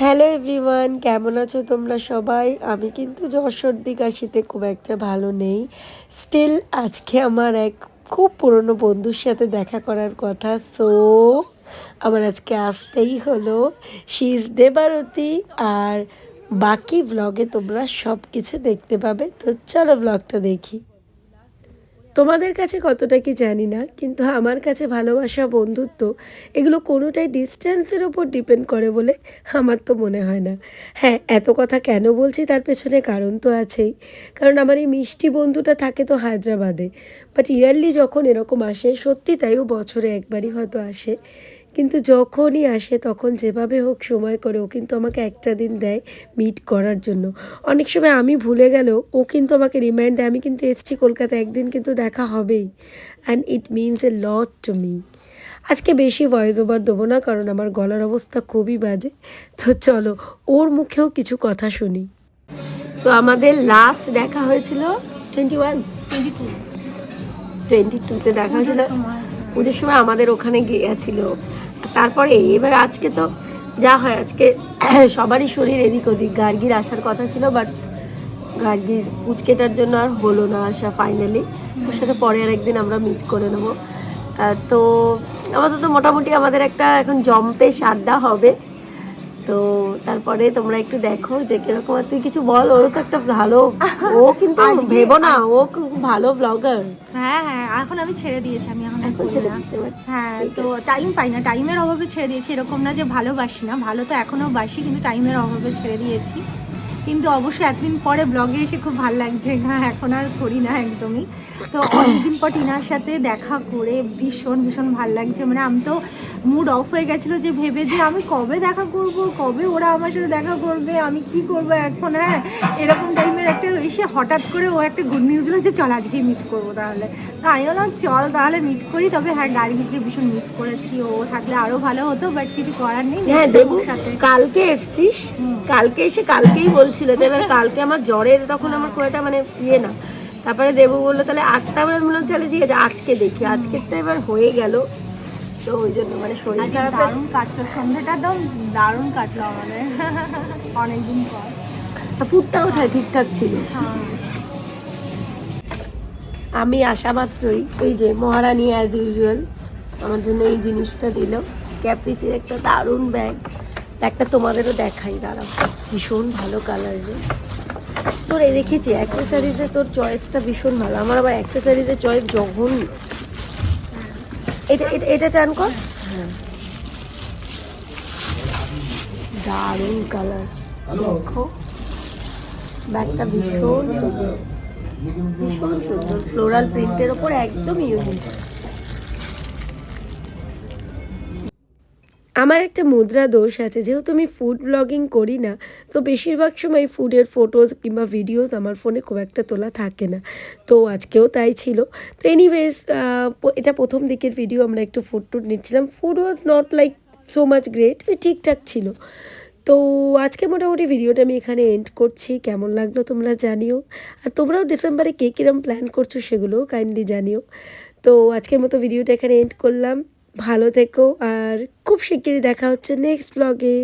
Hello everyone কেমন আছো তোমরা সবাই? আমি কিন্তু জ্বর সর্দি কাশিতে খুব একটা ভালো নেই। স্টিল আজকে আমার এক খুব পুরনো বন্ধুর সাথে দেখা করার কথা। সো আমার আজকে আসতেই হলো। শি ইজ দেবারতী আর বাকি ব্লগে তোমরা সব কিছু দেখতে পাবে। তো চলো ব্লগটা দেখি। তোমাদের কাছে কতটা কি জানি না, কিন্তু আমার কাছে ভালোবাসা, বন্ধুত্ব এগুলো কোনোটাই ডিস্টেন্সের ওপর ডিপেন্ড করে বলে আমার তো মনে হয় না। হ্যাঁ এত কথা কেন বলছি তার পেছনে কারণ তো আছেই। কারণ আমার এই মিষ্টি বন্ধুটা থাকে তো হায়দ্রাবাদে। বাট ইয়ারলি যখন এরকম আসে, সত্যি তাই ও বছরে একবারই হয়তো আসে। কিন্তু যখনই আসে তখন যেভাবে হোক সময় করে ও কিন্তু আমাকে একটা দিন দেয় মিট করার জন্য। অনেক সময় আমি ভুলে গেলেও ও কিন্তু আমাকে রিমাইন্ড দেয় আমি কিন্তু এসছি কলকাতা একদিন কিন্তু দেখা হবেই। And it means a lot to me আজকে বেশি ভয়েস ওভার দেবো না কারণ আমার গলার অবস্থা খুবই বাজে। তো চলো ওর মুখেও কিছু কথা শুনি। তো আমাদের লাস্ট দেখা হয়েছিল twenty one twenty two twenty টুতে দেখা হয়েছিল পুজোর সময় আমাদের ওখানে গিয়েছিল। তারপরে এবার আজকে তো যা হয়, আজকে সবারই শরীর এদিক ওদিক। গার্গির আসার কথা ছিল বাট গার্গির পুচকেটার জন্য আর হলো না আসা ফাইনালি ওর সাথে পরে আর একদিন আমরা মিট করে নেব। তো আমাদের তো মোটামুটি আমাদের একটা এখন জম্পে আড্ডা হবে। তো তারপরে তোমরা একটু দেখো যে কীরকম আর তুই কিছু বল ওরও তো একটা ভালো ও কিন্তু ভেবো না ও খুব ভালো ব্লগার হ্যাঁ হ্যাঁ এখন আমি ছেড়ে দিয়েছি আমি এখন এখন ছেড়ে। হ্যাঁ তো টাইম পাই না টাইমের অভাবে ছেড়ে দিয়েছি এরকম না যে ভালোবাসি না ভালো তো এখনও বাসি কিন্তু টাইমের অভাবে ছেড়ে দিয়েছি। কিন্তু অবশ্যই একদিন পরে ব্লগে এসে খুব ভালো লাগছে। হ্যাঁ এখন আর করি না একদমই। তো অনেকদিন পর টিনার সাথে দেখা করে ভীষণ ভীষণ ভালো লাগছে। মানে আমি তো মুড অফ হয়ে গেছিল যে ভেবে যে আমি কবে দেখা করব কবে ওরা আমার সাথে দেখা করবে আমি কি করব এখন? হ্যাঁ এরকম টাইমের একটা এসে হঠাৎ করে ও একটা গুড নিউজ দিল যে চল আজকে মিট করব তাহলে। তো আমি বললাম চল তাহলে মিট করি। তবে হ্যাঁ গাড়িকে ভীষণ মিস করেছি। ও থাকলে আরও ভালো হতো বাট কিছু করার নেই। হ্যাঁ দেবু কালকে এসছিস। কালকে এসে কালকেই বলছিল তো এবার কালকে আমার জ্বরের তখন আমার খুব একটা মানে ইয়ে না। তারপরে দেবু বলল তাহলে আটটা বেলা মনে হচ্ছে তাহলে ঠিক আছে আজকে দেখি। আজকেরটা এবার হয়ে গেল। তো ওই জন্য মানে শরীর খারাপ দারুণ কাটলো। সন্ধ্যাটা একদম দারুণ কাটলো আমাদের। অনেকদিন পর। ফুডটাও ঠিকঠাক ছিল। হ্যাঁ। আমি আসা মাত্রই এই যে মহারানী অ্যাজ ইউজুয়াল আমার জন্য এই জিনিসটা দিল। ক্যাপ্রিসির একটা দারুণ ব্যাগ ব্যাগটা তোমাদেরও দেখাই দাঁড়াও। ভীষণ ভালো কালার রে। তোর এই দেখেছি অ্যাক্সেসারিজে তোর চয়েসটা ভীষণ ভালো। আমার আবার অ্যাক্সেসারিজের চয়েস জঘন্য। এটা এটা চান কর। দারুণ কালার দেখো। ব্যাগটা ভীষণ সুন্দর। ভীষণ সুন্দর। ফ্লোরাল প্রিন্টের ওপর একদম ইউনিক। আমার একটা মুদ্রা দোষ আছে, যেহেতু আমি ফুড ব্লগিং করি না, তো বেশিরভাগ সময় ফুডের ফটোজ কিংবা ভিডিওস আমার ফোনে খুব একটা তোলা থাকে না। তো আজকেও তাই ছিল। তো এনিওয়েজ এটা প্রথম দিকের ভিডিও আমরা একটু ফুড টুড নিচ্ছিলাম। Food was not like so much great ঠিকঠাক ছিল। তো আজকে মোটামুটি ভিডিওটা আমি এখানে এন্ড করছি। কেমন লাগল তোমরা জানিও। আর তোমরাও ডিসেম্বরে কে কীরম প্ল্যান করছ সেগুলোও কাইন্ডলি জানিও। তো আজকের মতো ভিডিওটা এখানে এন্ড করলাম। ভালো থেকো আর খুব শিগগিরই দেখা হচ্ছে নেক্সট ব্লগে